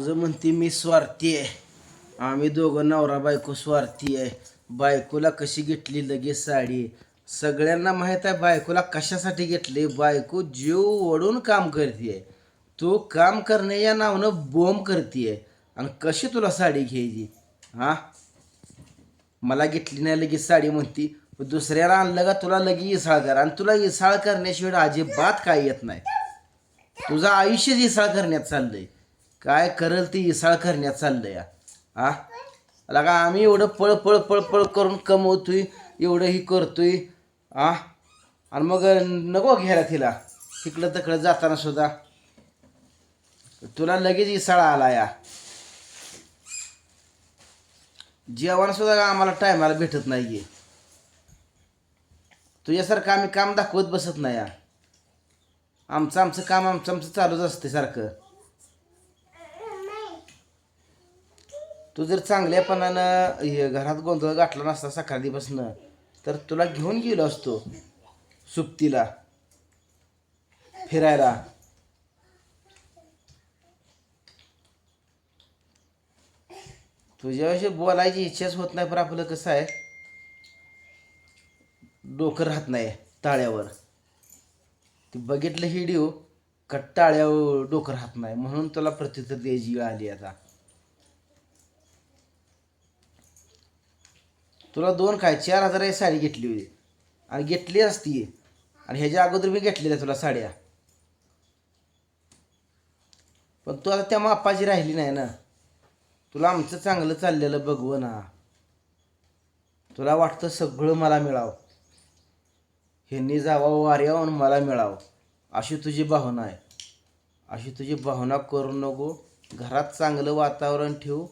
तुझं म्हणते मी स्वार्थी आहे. आम्ही दोघं नवरा बायको स्वार्थी आहे. बायकोला कशी घेतली लगेच साडी? सगळ्यांना माहीत आहे बायकोला कशासाठी घेतली? बायको जीव ओढून काम करते तू काम करणे या नावानं बोंब करते आणि कशी तुला साडी घ्यायची? हां? मला घेतली नाही लगेच साडी म्हणती. दुसऱ्याला आणलं का तुला लगेच इसाळ कर. आणि तुला इसाळ करण्याशिवाय अजिबात काय येत नाही. तुझं आयुष्यच इसाळ करण्यात चाललंय. काय करल ती इसाळ करण्यात चाललंय आला लगा आम्ही एवढं पळ पळ पळ पळ करून कमवतोय एवढं ही करतोय आ? आणि मग नको घ्यायला तिला तिकडं तकडं जाताना सुद्धा. तुला लगेच इसाळा आला या जेवण सुद्धा आम्हाला टायमाला भेटत नाहीये. तुझ्यासारखं आम्ही काम दाखवत बसत नाही या आमचं आमचं काम आमचं आमचं चालूच असते सारखं. तू जर चांगल्यापणानं हे घरात गोंधळ गाठला नसता सकाळीपासनं तर तुला घेऊन गेलो असतो सुप्तीला फिरायला. तुझ्याविषयी बोलायची इच्छाच होत नाही पण आपलं कसं आहे? डोकं राहत नाही टाळ्यावर. ती बघितलं हिडिओ का टाळ्यावर डोकं राहत नाही? म्हणून तुला प्रत्युत्तर द्यायची वेळ आली आता. तुला दोन काय? चार हजाराची साडी घेतली होती. आणि घेतली असती. आणि ह्याच्या अगोदर मी घेतलेल्या तुला साड्या. पण तू आता त्या मापाची राहिली नाही ना. तुला आमचं चांगलं चाललेलं बघव हो ना. तुला वाटतं सगळं मला मिळावं. ह्यांनी जावं वाऱ्यावर आणि मला मिळावं. अशी तुझी भावना आहे. अशी तुझी भावना करू नको. घरात चांगलं वातावरण ठेवू.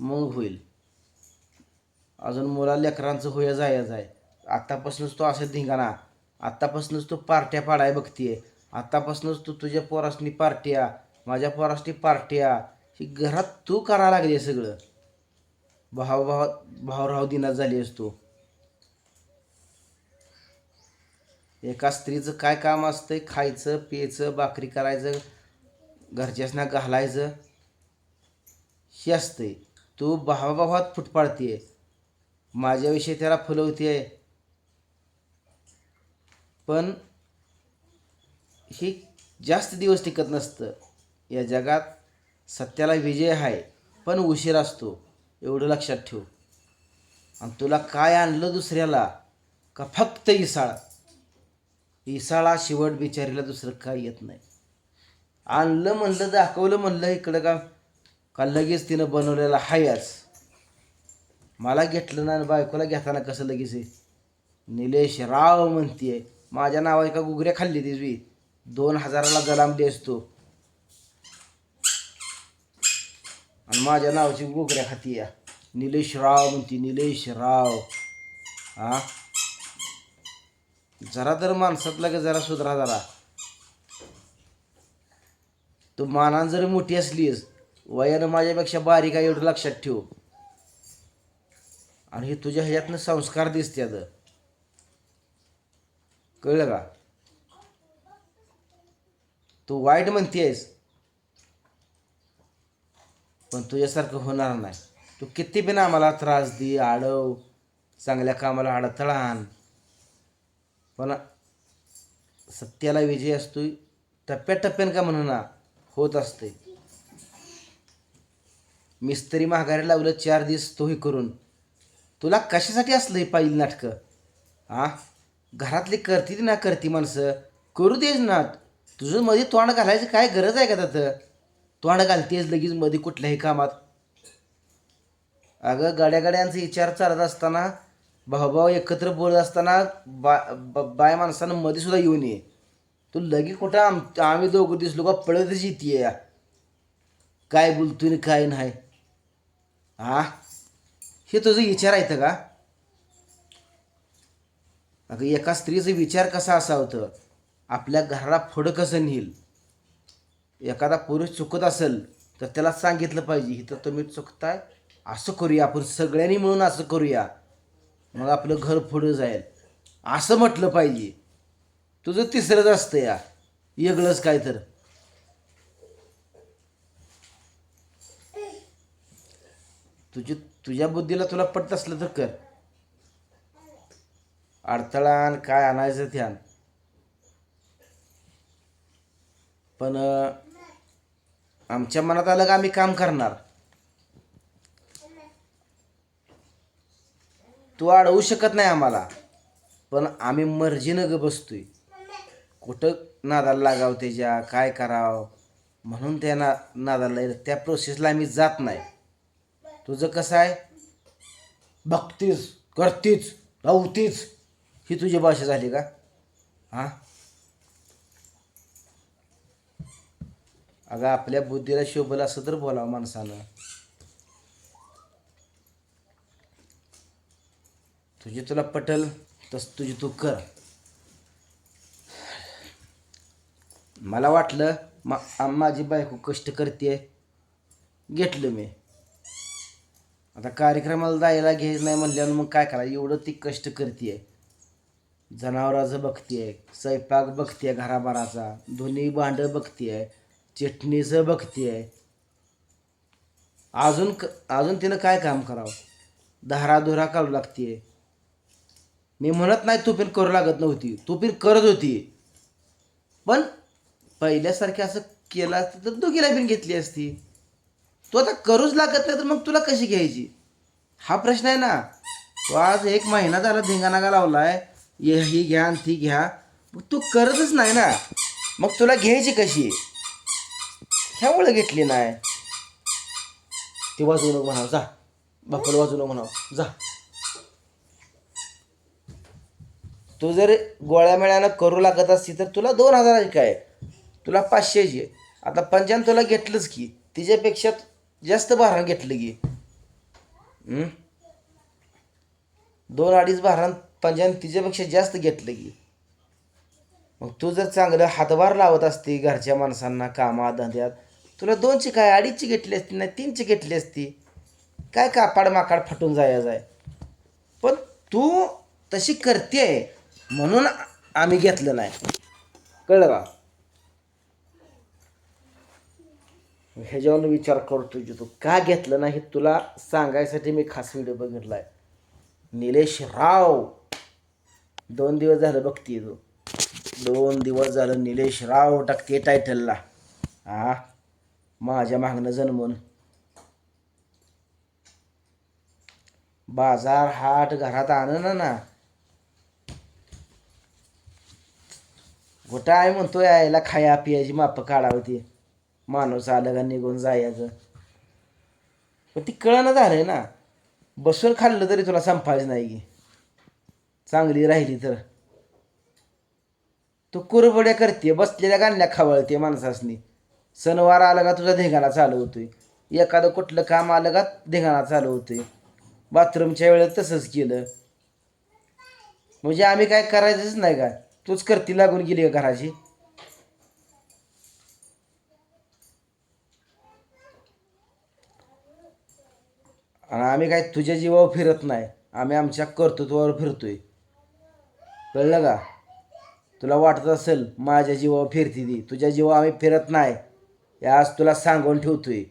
मग होईल. अजून मुला लेकरांचं होय जायच आहे आत्तापासूनच तो असं धिंगाणा. आत्तापासूनच तू पार्ट्या पाडाय बघतीये. आत्तापासूनच तू तुझ्या पोरासनी पार्ट्या माझ्या पोरासनी पार्ट्या. ही घरात तू करा लागली सगळं. भाव भाव भावराव दिनात झाली असतो एका स्त्रीचं काय काम असतंय? खायचं प्यायचं भाकरी करायचं घरच्यासना घालायचं. हे असतंय. तू भावाभावात फुटपाळतीये माझ्याविषयी त्याला फुलवती आहे. पण ही जास्त दिवस टिकत नसतं. या जगात सत्याला विजय आहे पण उशीर असतो एवढं लक्षात ठेव. आणि तुला काय आणलं दुसऱ्याला? का फक्त इसाळा? इसाळा शेवट बिचारीला दुसरं काय येत नाही. आणलं म्हणलं दाखवलं म्हणलं इकडं का? का लगेच तिनं बनवलेलं हायच? मला घेतलं ना बायकोला घेताना कसं लगेच आहे? निलेश राव म्हणतीये माझ्या नावाची का गुगऱ्या खाल्ली तिजवी दोन हजाराला गलामली असतो आणि माझ्या नावाची गुगऱ्या खाती या. निलेश राव म्हणती निलेश राव. हा? जरा तर माणसात लागे जरा सुधरा जरा. तू मानान जरी मोठी असलीस वयानं माझ्यापेक्षा बारीक आहे एवढं लक्षात ठेव. आणि हे तुझ्या ह्याच्यातनं संस्कार दिसते आता कळलं का? तू वाईट म्हणतेस पण तुझ्यासारखं होणार नाही. तू किती बिन आम्हाला त्रास दे आडव चांगल्या कामाला अडथळा आण पण सत्याला विजय असतो टप्प्याटप्प्यान का म्हणून होत असते मिस्त्री माघारी लावलं चार दिवस तोही करून. तुला कशासाठी असलं आहे पाहिजे नाटकं? आ? घरातली करती ना करती माणसं. करू देच ना. तुझं मध्ये तोंड घालायची काय गरज आहे का त्यात? तोंड घालतेस लगेच मध्ये कुठल्याही कामात. अगं गाड्या गाड्यांचा विचार चालत असताना भाऊभाऊ एकत्र बोलत असताना बा बाय माणसानं मध्ये सुद्धा येऊन ये. तू लगे कुठं आम आम्ही दोघं दिसलो का पळतच येते या काय बोलतोय आणि काय नाही. हा हे तुझं विचार आहेत का? अगं एका स्त्रीचा विचार कसा असा होतं आपल्या घराला फड कसं नेईल? एखादा पुरुष चुकत असेल तर त्याला सांगितलं पाहिजे इथं तुम्ही चुकताय असं करूया आपण सगळ्यांनी मिळून असं करूया. मग आपलं घर पुढं जाईल. असं म्हटलं पाहिजे. तुझं तिसरंच असतं या. वेगळंच काय तर. तुझी तुझ्या बुद्धीला तुला पटत असलं तर कर. अडथळा आणि काय आणायचं ध्यान पण आमच्या मनात आलं का आम्ही काम करणार? तू अडवू शकत नाही आम्हाला पण आम्ही मर्जीनं ग बसतोय. कुठं नादाला लागावं त्याच्या काय करावं? म्हणून त्या ना नादाला त्या प्रोसेसला आम्ही जात नाही. तुझं कसं आहे? बघतीच करतीच राहतीच ही तुझी भाषा झाली का? हां? अगं आपल्या बुद्धीला शोभल असं तर बोलावं माणसानं. तुझी तुला पटल तस तुझी तू कर. मला वाटलं मा माझी बायको कष्ट करते घेतलं मी. आता कार्यक्रमाला जायला घ्यायचं नाही म्हणल्यानं मग काय करा एवढं ती कष्ट करते जनावराचं बघतीये स्वयंपाक बघतीये घराबाराचा दोन्ही भांडं बघतीये चटणीचं बघतीये. अजून क अजून तिनं काय काम करावं? धाराधुरा काढू लागतीये. मी म्हणत नाही तू पण करू लागत नव्हती. तू पण करत होती. पण पहिल्यासारखे असं केलं असतं तर दोघीला पण घेतली असती. तू आता करूच लागत नाही तर मग तुला कशी घ्यायची? हा प्रश्न आहे ना. तो आज एक महिना झाला धिंगाणागा लावलाय. ये ही घ्या आणि ती घ्या. मग तू करतच नाही ना. मग तुला घ्यायची कशी? ह्यामुळे घेतली नाही. ती वाजवू नको म्हणावं. जा. बापड वाजवू नको म्हणावं. जा. तू जर गोळ्या मेळ्यानं करू लागत असती तर तुला दोन हजाराची काय? तुला पाचशेची आहे. आता पंचान तुला घेतलंच की. तिच्यापेक्षा जास्त भारण घेतलं की. दोन अडीच भारण पंचान तिच्यापेक्षा जास्त घेतलं की. मग तू जर चांगलं हातभार लावत असती घरच्या माणसांना कामात धंद्यात तुला दोनची काय अडीचची घेतली असती नाही तीनची घेतली असती. काय कापाड माकाड फटून जाया जाय. पण तू तशी करते म्हणून आम्ही घेतलं नाही. कळलं का? ह्याच्यावर विचार करतो इच्छितो तू का घेतलं नाही हे तुला सांगायसाठी मी खास व्हिडिओ बघितलाय. निलेश राव दोन दिवस झालं बघते तू. दोन दिवस झालं निलेश राव टाकते टायटलला हा माझ्या मागणं जन्मून. बाजार हाट घरात आण ना कुठं आहे म्हणतोय यायला खाया पियाची माप काढावती माणूस आलं का निघून जायचं. पण ती कळणं झालंय ना. बसून खाल्लं तरी तुला संपायचं नाही की. चांगली राहिली तर. तू कुरबड्या करते बसलेल्या गाणल्या खावळते माणसासनी. सणवार आला का तुझा धिंगाणा चालू होतोय. एखादं कुठलं काम आलं का धिंगाणा चालू होतोय. बाथरूमच्या वेळेत तसंच केलं. म्हणजे आम्ही काय करायचंच नाही का? तूच करती लागून गेली का घराची? आणि आम्ही काय तुझ्या जीवावर फिरत नाही. आम्ही आमच्या कर्तृत्वावर फिरतोय. कळलं का? तुला वाटत असेल माझ्या जीवावर फिरती ती. तुझ्या जीवावर आम्ही फिरत नाही. हे आज तुला सांगून ठेवतोय.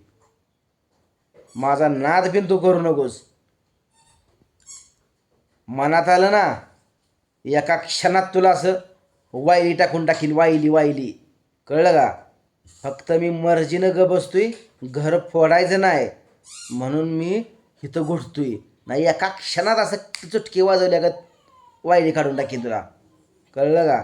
माझा नाद बिन तू करू नकोस. मनात आलं ना एका क्षणात तुला असं वायली टाकून टाकीन वायली वायली. कळलं का? फक्त मी मर्जीनं ग बसतोय घर फोडायचं नाही. म्हणून मी इथं घोटतोय नाही एका क्षणात असं चुटकी वाजवल्या का वायरी काढून टाकीन तुला. कळलं का?